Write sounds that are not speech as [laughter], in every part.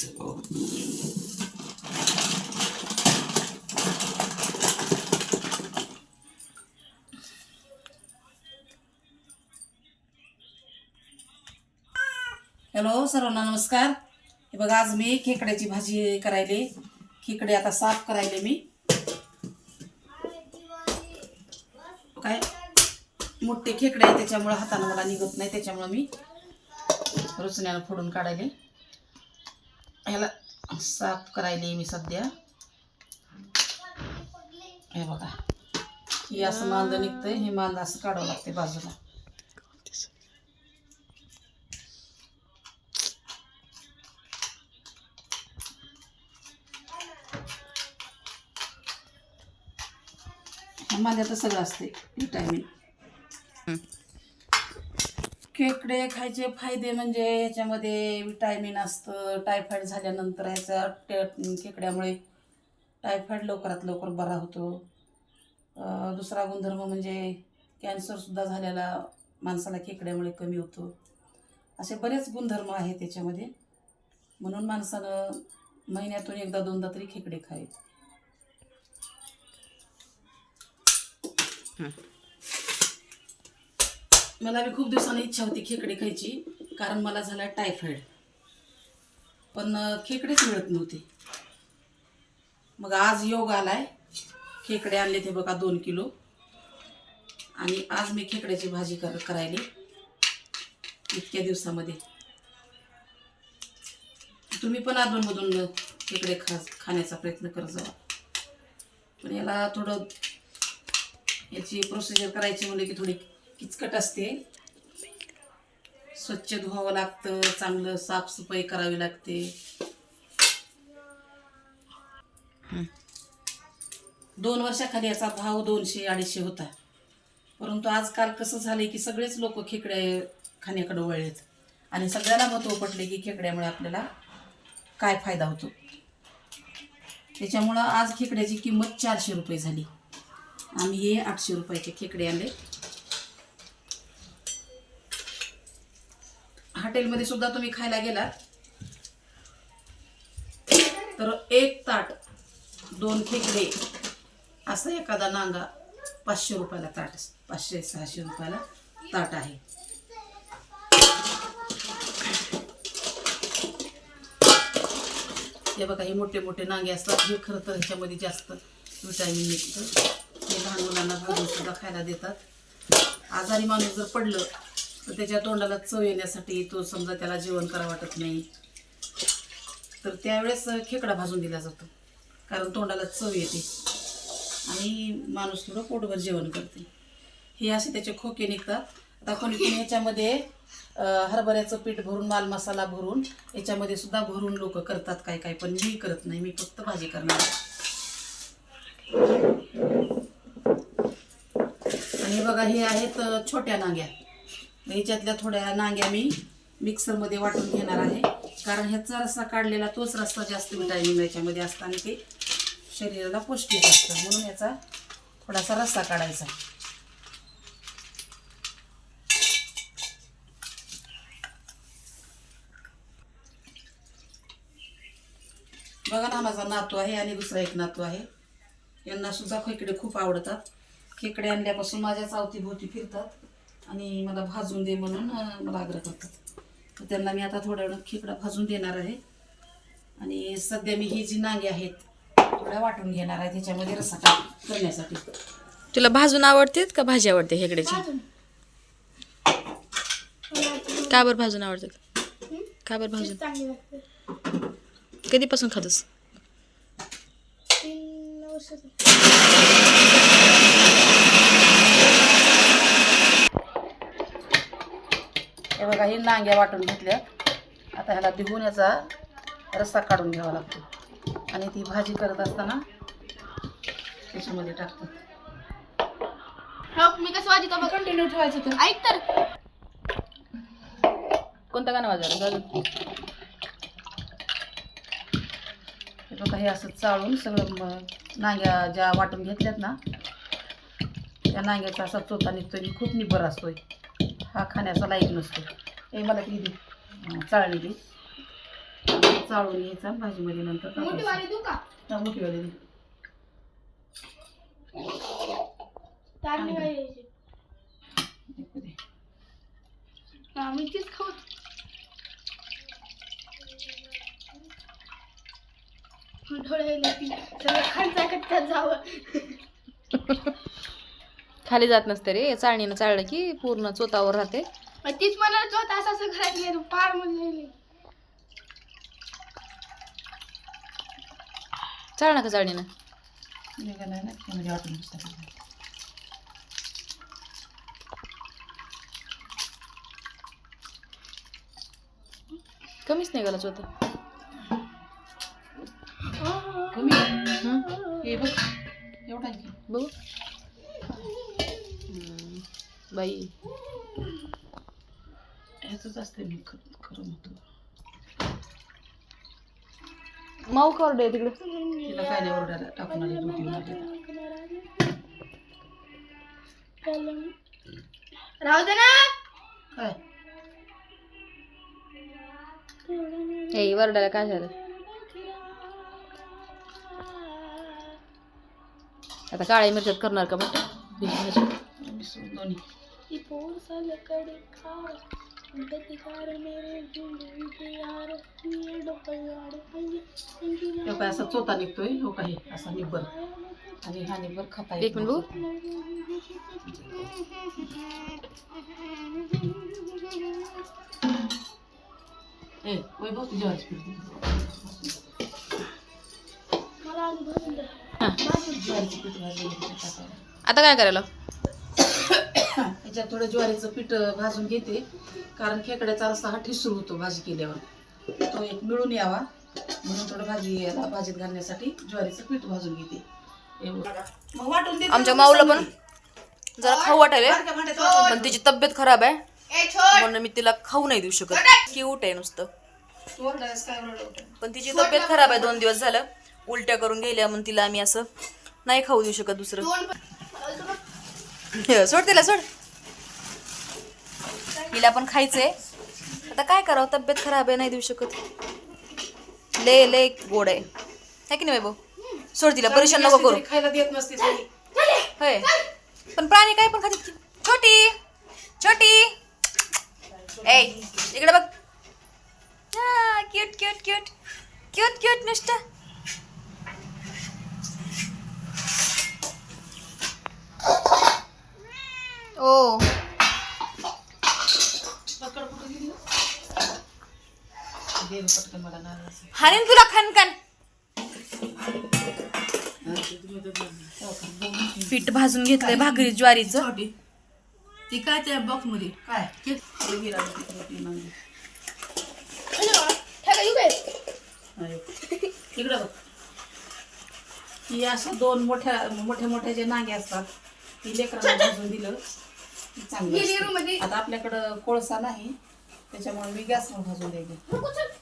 Hello सर्वांना नमस्कार. हे बघा आज मी खेकड्याची भाजी करायले. खेकडे आता साफ करायले मी. काय? मोठे खेकडे आहे त्याच्यामुळं हातानं मला निघत नाही त्याच्यामुळं मी रुचण्याला फोडून काढायले. ह्याला साफ करायले मी सध्या. हे बघा. हे असं मांद निघतंय हे मांद असं काढावं लागते बाजूला. माझ्यात सगळं असते टायमिंग खेकडे खायचे फायदे म्हणजे ह्याच्यामध्ये विटायमिन असतं टायफॉईड झाल्यानंतर ह्याचा खेकड्यामुळे टायफॉईड लवकरात लवकर बरा होतो. दुसरा गुणधर्म म्हणजे कॅन्सरसुद्धा झालेला माणसाला खेकड्यामुळे कमी होतो. असे बरेच गुणधर्म आहेत त्याच्यामध्ये. म्हणून माणसानं महिन्यातून एकदा दोनदा तरी खेकडे खावेत मला बी खूप दिवसांनी इच्छा होती खेकडे खायची कारण मला झाला टायफॉईड पण खेकडेच मिळत नव्हते. मग आज योग आलाय. खेकडे आणले ते बघा दोन किलो. आणि आज मी खेकड्याची भाजी कर करायली. इतक्या दिवसामध्ये. तुम्ही पण अधूनमधून खेकडे खा खाण्याचा प्रयत्न करत जावा पण याला थोडं याची प्रोसिजर करायची म्हणजे की थोडी किचकट असते. स्वच्छ धुवावं लागतं चांगलं साफसफाई करावी लागते. दोन वर्षाखाली याचा भाव दोनशे अडीचशे होता. परंतु आजकाल कसं झालंय की सगळेच लोक खेकड्या खाण्याकडे वळलेत. आणि सगळ्याला महत्त्व पडले की खेकड्यामुळे आपल्याला काय फायदा होतो. त्याच्यामुळं आज खेकड्याची किंमत चारशे रुपये झाली. आम्ही हे आठशे रुपयाचे खेकडे आणले. हॉटेलमध्ये सुद्धा तुम्ही खायला गेलात. तर एक ताट दोन खेकडे असा एखादा नांगा पाचशे रुपयाला ताट पाचशे सहाशे रुपयाला ताट आहे. हे बघा हे मोठे मोठे नांगे असतात. हे खरं तर ह्याच्यामध्ये जास्त विटॅमिन निघतं. हे लहान मुलांना भाजून सुद्धा खायला देतात. आजारी माणूस जर पडलं तर त्याच्या तोंडाला चव येण्यासाठी तो समजा त्याला जेवण करा वाटत नाही. तर त्यावेळेस खेकडा भाजून दिला जातो. कारण तोंडाला चव येते. आणि माणूस थोडं पोटभर जेवण करते. हे असे त्याचे खोके निघतात. आता कोणी कोणी ह्याच्यामध्ये हरभऱ्याचं पीठ भरून माल मसाला भरून याच्यामध्ये सुद्धा भरून लोक करतात काय काय पण मी करत नाही. मी फक्त भाजी करणार आणि बघा हे आहेत छोट्या नांग्या. ह्याच्यातल्या थोड्या नांग्या मी मिक्सरमध्ये वाटून घेणार आहे. कारण ह्याचा रस्सा काढलेला तोच रस्सा जास्त विटॅमिन याच्यामध्ये असतं आणि ते शरीराला पौष्टिक असतं. म्हणून याचा थोडासा रस्सा काढायचा. बघा ना माझा नातू आहे आणि दुसरा एक नातू आहे. यांना सुद्धा खेकडे खूप आवडतात. खेकडे आणल्यापासून माझ्या चावतीभोवती फिरतात. आणि मला भाजून दे म्हणून मला आग्रह करतात. तर त्यांना मी आता थोड्या वेळ खेकडा भाजून देणार आहे. आणि सध्या मी ही जी नांगे आहेत थोड्या वाटून घेणार आहे त्याच्यामध्ये टाक करण्यासाठी. तुला भाजून आवडतेत का भाजी आवडते हेकड्याची का बरं भाजून आवडतात? का बरं भाजून? कधीपासून खातोस? हे बघा ही नांग्या वाटून घेतल्या. आता ह्याला भिगून याचा रस्सा काढून घ्यावा लागतो. आणि ती भाजी करत असताना त्याच्यामध्ये टाकतो. मी कसं वाजवतो बघ. कंटिन्यू ठेवायचं तर. ऐक तर. कोणतं गाणं वाजवलं हे बघा हे असं चाळून सगळं नांग्या ज्या वाटून घेतल्यात ना त्या नांग्याचा असा चोथा निघतोय खूप निबर असतोय. हा खाण्याचा लाईक नसतो. हे मला ती चाळणी दे. चाळून घ्यायचा भाजीमध्ये नंतर मोठी टाकायचा. वाली देऊ का? हा, मोठी वाली दे. खाऊ. सगळं खालचा कट्ट्यात जावं. [laughs] खाली जात नसते रे चाळणीनं चाळलं की पूर्ण चोतावर राहते तीच म्हणाल तो असं असं घरात म्हणलेली चाळ ना का चाळणीनं. कमीच निघाला चोता कमी. हं? हे बघ एवढा. बघू. बाई. ह्याचंच असते मी खरं म्हणतो. माऊ कार्ड आहे तिकडे? तिला काय नाही ओरडायला. टाकून आली राहू दे ना. काय? हे वरडायला काय झालं? आता काळ्या मिरच्यात करणार का सोड दोन्ही. ती पोर साले कडे तो काय असा चोता निघतोय हो काही असा निब्बर. आणि हा निब्बर खाता एक वैभव तुझ्या हा. आता काय करायला? याच्यात थोडं ज्वारीचं पीठ भाजून घेते. कारण खेकड्याचा रस्ता हा ठिसूर होतो भाजी केल्यावर. तो एक मिळून यावा. म्हणून थोडं भाजी याला भाजीत घालण्यासाठी ज्वारीचं पीठ भाजून घेते. एवढं. मग वाटून देते आमच्या माऊला. पण जरा खाऊ वाटायला पण तिची तब्येत खराब आहे. म्हणून मी तिला खाऊ नाही देऊ शकत. क्यूट आहे नुसतं? पण तिची तब्येत खराब आहे. दोन दिवस झालं. उलट्या करून गेल्या म्हणून तिला आम्ही असं नाही खाऊ देऊ शकत दुसरं. [laughs] सोड तिला सोड. हिला पण खायचंय. आता काय करावं? तब्येत खराब आहे नाही देऊ शकत. ले ले गोड आहे. है की नाही वैभव? सोड तिला परेशान नको करू. खायला देत नसते. होय. पण प्राणी काय पण खातात की छोटी. छोटी. ए इकडे बघ. Cute cute cute cute cute नुसतं. ओ पकड कुठं गेली? दे पटकन मला. हाणीन तुला खनखन? पीठ भाजून घेतलंय भाकरी ज्वारीचं. ती काय त्या बॉक्समध्ये काय ते ती. इकडं बघ ही अशा दोन मोठ्या मोठ्या मोठ्या जे नागे असतात ती लेकरांना भाजून दिलं चांगलं असतं. मध्ये. आता आपल्याकडं कोळसा नाही त्याच्यामुळे मी गॅसवर भाजून द्यायचे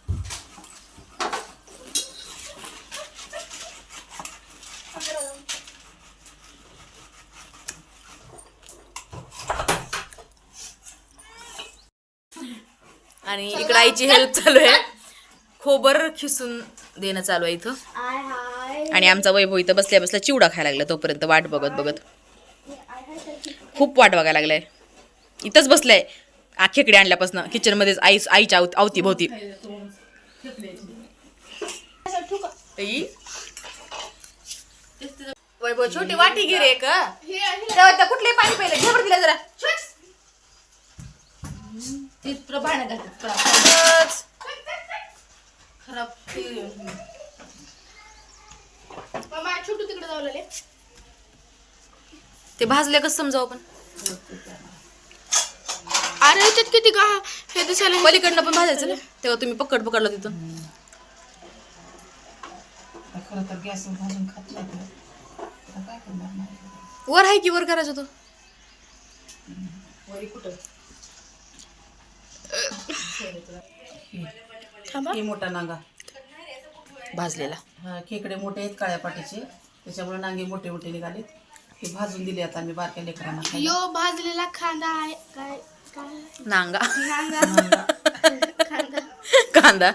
आणि इकडे आईची हेल्प चालू आहे. खोबर खिसून देणं चालू आहे इथं. आणि आमचा वैभव इथं बसल्या बसल्या चिवडा खायला लागला तोपर्यंत वाट बघत बघत. खूप वाट बघायला लागलाय. इथंच बसलाय. आखेकडे आणल्यापासून किचन मध्येच आई आईच्या अवती भोवती? वैभव छोटी वाटी घे रे का कुठले पाणी पाहिलं घे बरं तिला जरा. ते तुला भांड्यात घालतात का? बस. खराब ते मामा छोटू तिकडे जाऊ लागले. ते भाजले कसं समजावं आपण अरे ह्याच्यात किती का? हे दिसायला पलीकडनं पण भाजायचं ना? तेव्हा तुम्ही पकड पकडला तिथून. आता खरं तर गॅसवर भाजून खात नाही तर. आता काय करणार? नाही वर आहे की वर करायचं तो? वरी कुठं? थांबा. हे मोठा नांगा. भाजलेला. हा, खेकडे मोठे आहेत काळ्या पाटीचे. त्याच्यामुळे नांगे मोठे मोठे निघालेत. हे भाजून दिले आता मी बारक्या लेकरांना खायला. यो भाजलेला कांदा आहे. काय काय? नांगा. नांगा. [laughs] नांगा. कांदा कांदा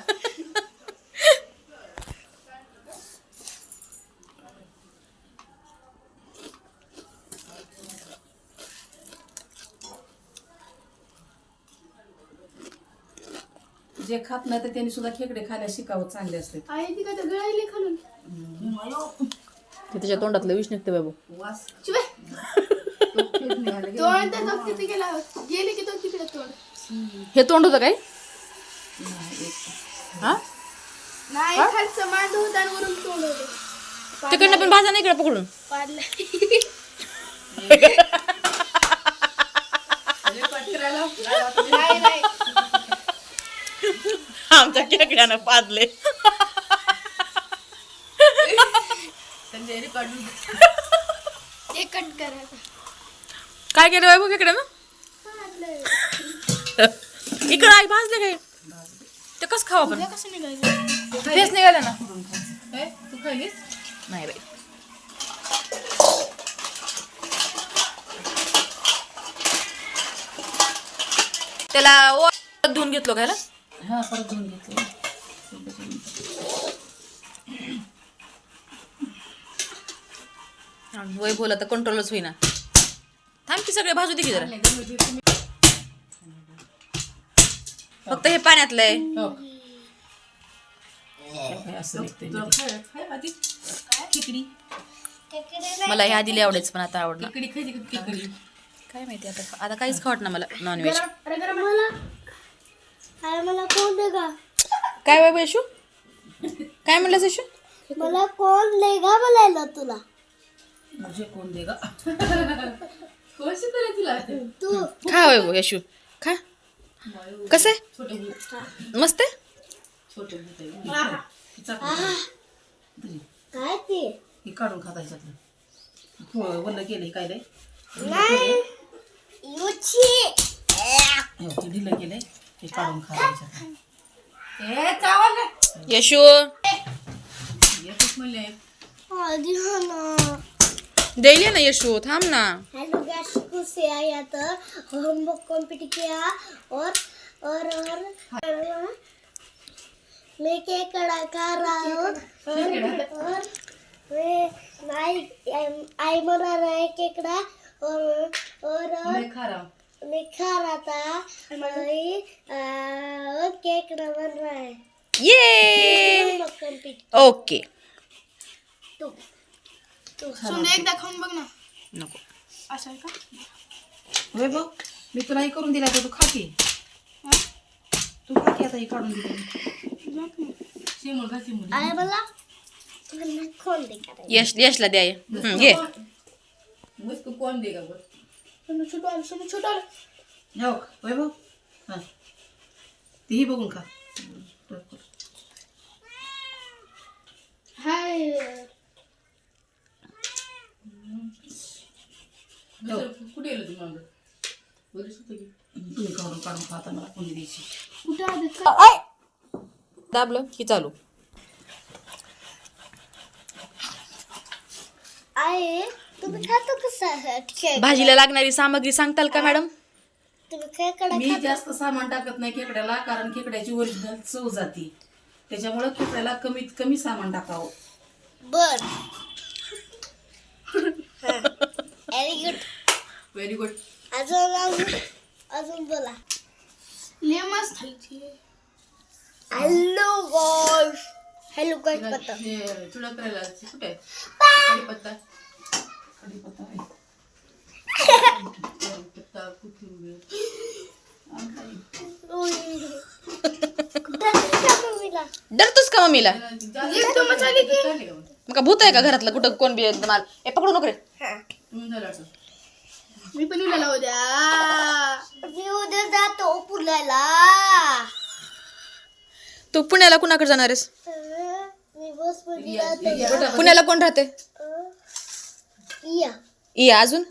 जे खात नाही तर त्यांनी सुद्धा खेकडे खायला शिकावं चांगले असते. आई ती काय गळायली खालून. ते त्याच्या तोंडातलं विष निघते बाबू. वास. शिवाय तोंड तर तो तिथे गेला. गेले की तो तिकडे तोंड. हे तोंड होतं काय? हा? नाही खालचं मांड होता आणि वरून तोंड होते. तिकडनं पण भाजा नाही इकडे पकडून. पाडलं. [laughs] नाही नाही. आमच्या खेकड्यानं पाजले. काय केलं बाबू खेकड्यानं पाडलं इकडं आई भाजले काय ते कसं खावा पण फेस निघाला ना. तू नाही बाई. त्याला व- धुवून घेतलो काय हा परत धुवून वय बोला तर कंट्रोलच होईना. थांब की सगळे भाजू दे की जरा. फक्त हे पाण्यातलं आहे. हो. असं मला ह्या आधी लय आवडायचं पण आता आवडणार. काय माहिती आता आता काहीच खावट ना मला नॉनव्हेज अरे मला कोण दे का काय बाबा यशू काय म्हणलं यशू मला कोण दे का बोलायला तुला? म्हणजे कोण दे गा कशी तरी तुला? तू. खा वैभव यशू. खा. कसं आहे? मस्त आहे? छोटे भूत आहे. तिचा तरी. काय ते? हे काढून खाता ह्याच्यातलं. हो वल्ल केलं काय नाही. युची. हे ढिलं केलंय. हे काढून खाता ह्याच्यातलं ए चावल. यशू. येतच म्हणले. आधी हो ना. यशू थांब ना. हेलो गैस खुशी आया तो हम लोग कॉम्पिट किया. और और और. मैं केक कड़ा खा रहा हूँ और मैं आई आई बना रहा है केकड़ा और और और. लय खारा मैं खा रहा था वही और केकड़ा बन रहा है ये! ओके. तू तू सुन एकदा खाऊन बघ ना. नको. असं आहे का? होय बघ मी तुला हे करून दिला तर तू खा की. तू खा की आता हे काढून दिलं आया मला मला खोल दे यश यशला द्या हे. हं, घे मस्त कोण दे का बरं सुनो छोटो आलं सुनो छोटो आलं जाऊ बघ हा तेही बघून खा हाय कुठे गेलं तुम्हाला तुम्ही काढून काढून खाता मला कोणी द्यायची कुठं आलं का दाबलं की चालू आहे तुम्ही खातो कसं खेळ भाजीला लागणारी सामग्री सांगताल का मॅडम? तुम्ही खेकडा मी जास्त सामान टाकत नाही खेकड्याला कारण खेकड्याची ओरिजिनल चव जाती. त्याच्यामुळं खेकड्याला कमीत कमी सामान टाकावं. बर. व्हेरी गुड व्हेरी गुड अजून अजून अजून बोला. लेमस हॅलो गॉश हॅलो गॉश पत्ता. तुला करायला कुठे? आहे डरतोस का मम्मीला? मग? का भूत आहे का घरातलं? कुठं कोण बी एकदम आलं? ए पकडू नको रे. मी पण उद्या मी उद्या जातो पुण्याला. तू पुण्याला कुणाकडे जाणार आहेस? मी बस पुण्याला कोण राहते? या या अजून?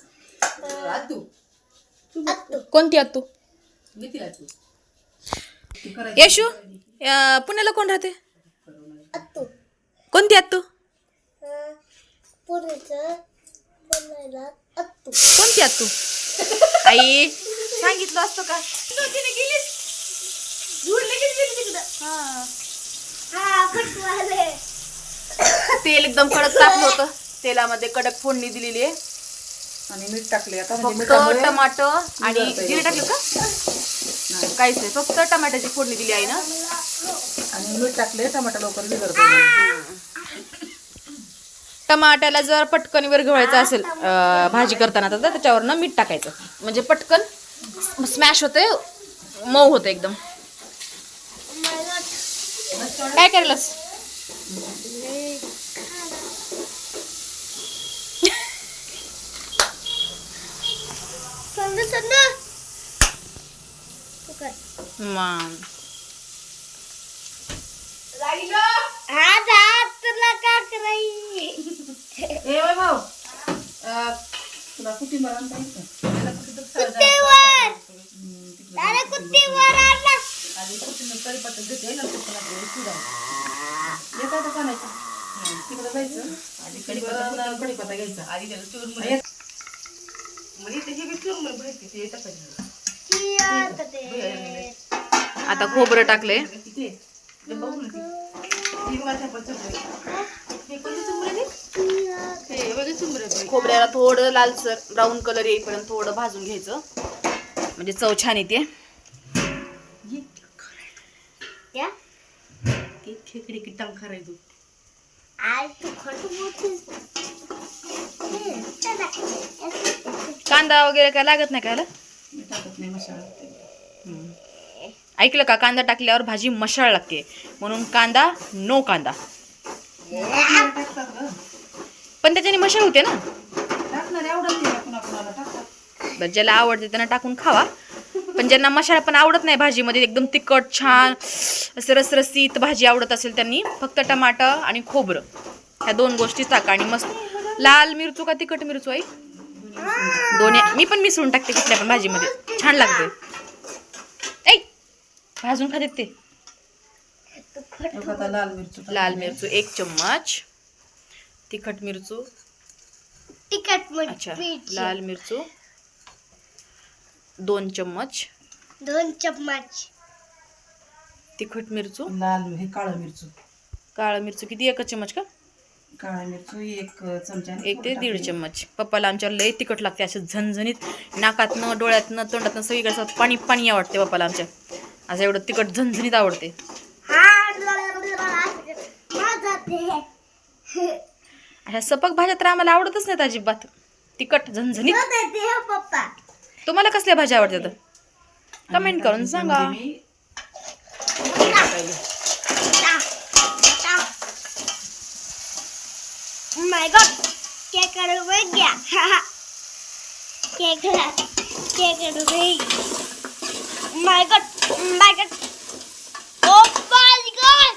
आतू. कोणती आत? यशू पुण्याला कोण राहते? आत्तो. कोणती आत पुण्याला आत्तो. कोणती आत तू [laughs] आई सांगितलं असतं का? हा. तेल एकदम कडक तापलं होतं. तेलामध्ये कडक फोडणी दिलेली आहे. आणि मीठ टाकले आता म्हणजे फक्त टमाटर आणि जिरे टाकले का? काहीच नाही. फक्त टमाट्याची फोडणी दिली आहे ना? आणि मीठ टाकले टमाटा लवकर बिघडतो टमाट्याला जर पटकन वर घ्यायचं असेल भाजी करताना तर त्याच्यावर ना मीठ टाकायचं. म्हणजे पटकन स्मॅश होते मऊ होते एकदम. काय केलंस समजा समजा तू कर मग हा जा तुला काय करायची ए वय भाऊ अं, तुला कुठे मरण कुत्तेवर दादा कुत्तेवर आणला आधी कुठे तरी पटत घेते ते शिरा येतात पाण्याचं तिकडे जायचं आधी कडीपत्ता कडीपत्ता घ्यायचा आधी त्याला चूर म्हणजे त्याची बी चूरमध्ये भरायची ते टाकायचं ती आता ते आता खोबरं टाकले. हे. खोबऱ्याला थोडं लालसर ब्राऊन कलर येईपर्यंत थोडं भाजून घ्यायचं. म्हणजे चव छान येते. खेकडी. की टांग करायचो आज तू. खट कांदा वगैरे काय लागत नाही काय मी टाकत नाही मसाला ऐकलं का? कांदा टाकल्यावर भाजी मशाळ लागते. म्हणून कांदा नो कांदा. पण त्याच्याने मशाळ होते ना? बरं ज्याला आवडते त्यांना टाकून खावा. पण ज्यांना मसाला पण आवडत नाही भाजीमध्ये एकदम तिखट छान असं रसरसीत भाजी आवडत असेल त्यांनी फक्त टमाटर आणि खोबरं. ह्या दोन गोष्टी टाका आणि मस्त. लाल मिरचू का तिखट मिरचू आई? दोन्ही मी पण मिसळून टाकते कुठल्या पण भाजीमध्ये. छान लागते ऐ भाजून खाते ते. लाल मिरची लाल मिरचू एक चम्मच. तिखट मिरचू. तिखट अच्छा लाल मिरचू. दोन चम्मच. दोन चम्मच. तिखट मिरचू. लाल हे काळं मिरचू. काळा मिरचू. किती एकच चम्मच का? काळा मिरचू एक चमचा आणि एक ते दीड. चम्मच पप्पाला आमच्या लय तिखट लागते असं झणझणीत नाकातनं डोळ्यातनं तोंडातनं सगळीकडे पाणी पाणी आवडते पप्पाला आमच्या. असं एवढं तिखट झणझणीत आवडते. अशा सपक भाज्या तर आम्हाला आवडतच नाहीत अजिबात. तिखट झणझणीत. तुम्हाला कसल्या भाज्या आवडतात? कमेंट करून सांगा त्यामध्ये मी हे टाकायले. माय गॉड केक बघ गया cake cake my god my god oh my god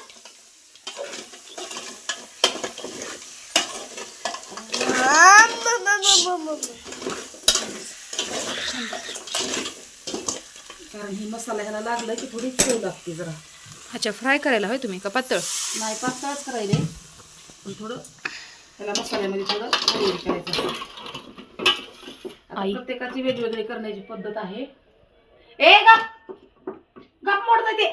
कारण ही मसाला ह्याला लागला की थोडी चव लागते जरा. अच्छा फ्राय करायला होय तुम्ही का पातळ? नाही पातळच करायले. पण थोडं त्याला मसाल्यामध्ये थोडं हळद करायचं आता आई. प्रत्येकाची वेगवेगळी करण्याची पद्धत आहे. ए गप! गप मोडत ते.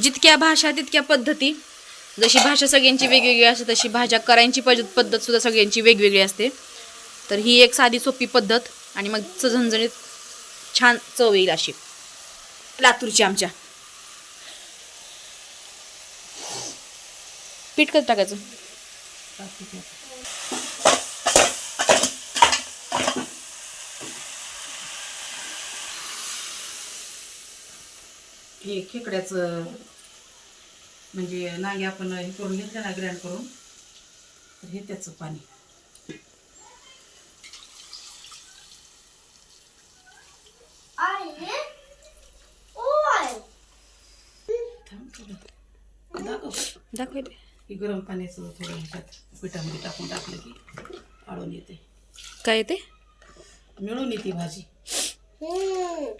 जितक्या भाषा तितक्या पद्धती. जशी भाषा सगळ्यांची वेगवेगळी असते तशी भाज्या करायची पद्धत पद्धत सुद्धा सगळ्यांची वेगवेगळी असते. तर ही एक साधी सोपी पद्धत आणि मग च- झणझणीत छान चव येईल अशी. लातूरची आमच्या. पीठ कसं टाकायचं? हे खेकड्याचं म्हणजे नागे आपण हे करून घेतलं ना ग्रँड करून तर हे त्याचं पाणी. दाखव. दाखवते. की गरम पाण्याचं थोडं ह्याच्यात पिठामध्ये टाकून टाकलं की आळून येते. काय येते? मिळून येते भाजी हम्म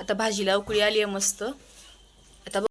आता भाजीला उकळी आली आहे मस्त